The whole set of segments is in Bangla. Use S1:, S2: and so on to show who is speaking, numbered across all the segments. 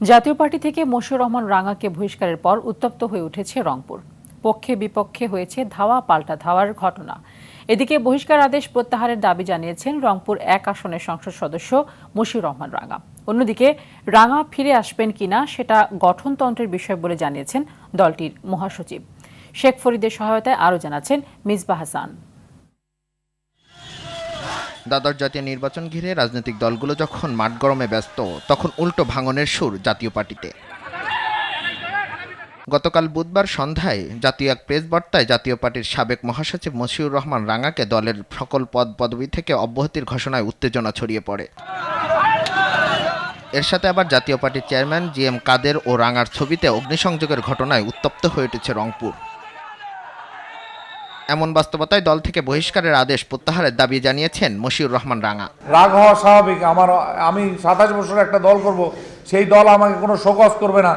S1: জাতীয় পার্টি থেকে মশিউর রহমান রাঙাকে বহিষ্কারের পর উত্তপ্ত হয়ে উঠেছে রংপুর। পক্ষে বিপক্ষে হয়েছে ধাওয়া, পাল্টা ধাওয়ার ঘটনা। এদিকে বহিষ্কার আদেশ প্রত্যাহারের দাবি জানিয়েছেন রংপুর এক আসনের সংসদ সদস্য মশিউর রহমান রাঙা। অন্যদিকে, রাঙা ফিরে আসবেন কিনা সেটা গঠনতন্ত্রের বিষয় বলে জানিয়েছেন দলটির মহাসচিব। শেখ ফরিদের সহায়তায় আরও জানাচ্ছেন মিসবাহ হাসান।
S2: দ্বাদশ জাতীয় নির্বাচন ঘিরে রাজনৈতিক দলগুলো যখন মাঠ গরমে ব্যস্ত, তখন উল্টো ভাঙনের সুর জাতীয় পার্টিতে। গতকাল বুধবার সন্ধ্যায় জাতীয় এক প্রেস বার্তায় জাতীয় পার্টির সাবেক মহাসচিব মশিউর রহমান রাঙাকে দলের সকল পদ পদবি থেকে অব্যাহতির ঘোষণায় উত্তেজনা ছড়িয়ে পড়ে। এর সাথে আবার জাতীয় পার্টির চেয়ারম্যান জি এম কাদের ও রাঙার ছবিতে অগ্নিসংযোগের ঘটনায় উত্তপ্ত হয়ে উঠেছে রংপুর। এমন বাস্তবতায় দল থেকে বহিষ্কারের আদেশ প্রত্যাহারের দাবি জানিয়েছেন মশিউর রহমান রাঙা।
S3: রাগ হওয়া স্বাভাবিক। আমার আমি সাতাশ বছর একটা দল করব সেই দল আমাকে কোনো শোকজ করবে না।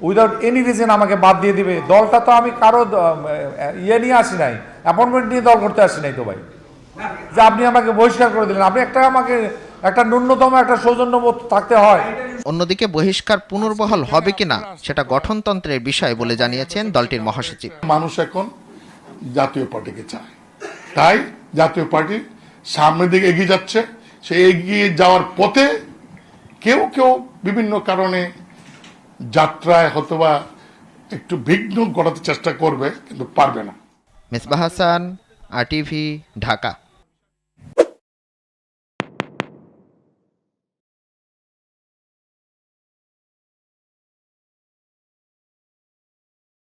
S3: উইদাউট এনি রিজন আমাকে বাদ দিয়ে দিবে। দলটা তো আমি কারও ইয়ে নিয়ে আসি নাই। অ্যাপয়েন্টমেন্ট নিয়ে দল করতে আসি নাই তো ভাই। যে আপনি আমাকে বহিষ্কার করে দিলেন। আপনি একটা আমাকে একটা ন্যূনতম একটা সৌজন্যবোধ থাকতে হয়।
S2: অন্যদিকে বহিষ্কার পুনর্বহাল হবে কিনা সেটা গঠনতন্ত্রের বিষয় বলে জানিয়েছেন দলটির মহাসচিব।
S4: মানুষ এখন জাতীয় পার্টিকে চায়। তাই জাতীয় পার্টি সামনের দিকে এগিয়ে যাচ্ছে। সে এগিয়ে যাওয়ার পথে কেউ কেউ বিভিন্ন কারণে যাত্রায় হয়তোবা একটু বিঘ্ন ঘটাতে চেষ্টা করবে, কিন্তু পারবে না।
S2: Misbah Hasan R TV Dhaka.